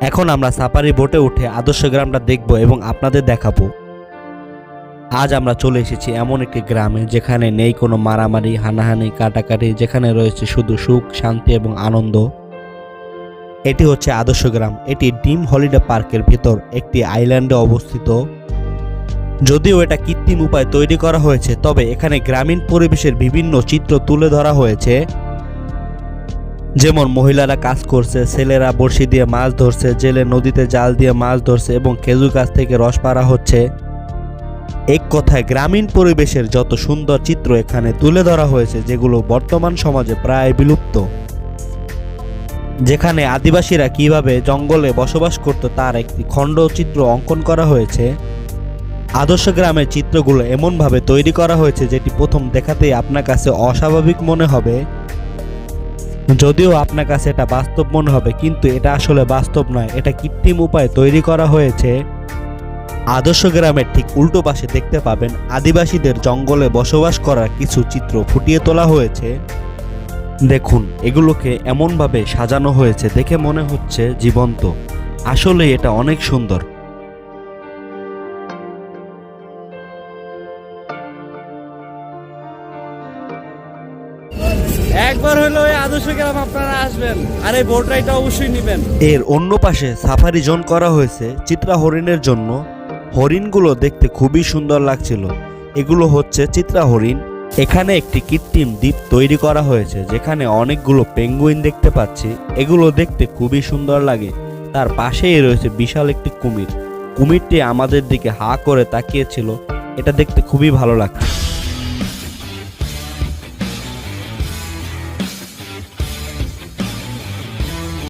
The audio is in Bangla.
এখন আমরা সাফারি বোটে উঠে আদর্শ গ্রামটা দেখব এবং আপনাদের দেখাবো। আজ আমরা চলে এসেছি এমন একটি গ্রামে যেখানে নেই কোনো মারামারি, হানাহানি, কাটাকাটি, যেখানে রয়েছে শুধু সুখ, শান্তি এবং আনন্দ। এটি হচ্ছে আদর্শ গ্রাম। এটি ডিম হলিডে পার্কের ভিতর একটি আইল্যান্ডে অবস্থিত। যদিও এটা কৃত্রিম উপায় তৈরি করা হয়েছে, তবে এখানে গ্রামীণ পরিবেশের বিভিন্ন চিত্র তুলে ধরা হয়েছে। যেমন মহিলারা কাজ করছে, ছেলেরা বড়শি দিয়ে মাছ ধরছে, জেলে নদীতে জাল দিয়ে মাছ ধরছে এবং খেজুর গাছ থেকে রস পাড়া হচ্ছে। এক কথায় গ্রামীণ পরিবেশের যত সুন্দর চিত্র এখানে তুলে ধরা হয়েছে, যেগুলো বর্তমান সমাজে প্রায় বিলুপ্ত। যেখানে আদিবাসীরা কীভাবে জঙ্গলে বসবাস করত তার একটি খণ্ডচিত্র অঙ্কন করা হয়েছে। আদর্শ গ্রামের চিত্রগুলো এমনভাবে তৈরি করা হয়েছে, যেটি প্রথম দেখাতেই আপনার কাছে অস্বাভাবিক মনে হবে। যদিও আপনার কাছে এটা বাস্তব মনে হবে, কিন্তু এটা আসলে বাস্তব নয়। এটা কৃত্রিম উপায়ে তৈরি করা হয়েছে। আদর্শ গ্রামের ঠিক উল্টো পাশে দেখতে পাবেন আদিবাসীদের জঙ্গলে বসবাস করার কিছু চিত্র ফুটিয়ে তোলা হয়েছে। দেখুন, এগুলোকে এমনভাবে সাজানো হয়েছে দেখে মনে হচ্ছে জীবন্ত। আসলে এটা অনেক সুন্দর। একবার হলো এই আদর্শ গ্রাম আপনারা আসবেন, আর এই বোট রাইডটা অবশ্যই নেবেন। এর অন্য পাশে সাফারি জোন করা হয়েছে চিত্রা হরিণের জন্য। হরিণগুলো দেখতে খুবই সুন্দর লাগছিল। এগুলো হচ্ছে চিত্রা হরিণ। এখানে একটি কৃত্রিম দ্বীপ তৈরি করা হয়েছে, যেখানে অনেকগুলো পেঙ্গুইন দেখতে পাচ্ছি। এগুলো দেখতে খুবই সুন্দর লাগে। তার পাশেই রয়েছে বিশাল একটি কুমির। কুমিরটি আমাদের দিকে হা করে তাকিয়েছিল। এটা দেখতে খুবই ভালো লাগছে।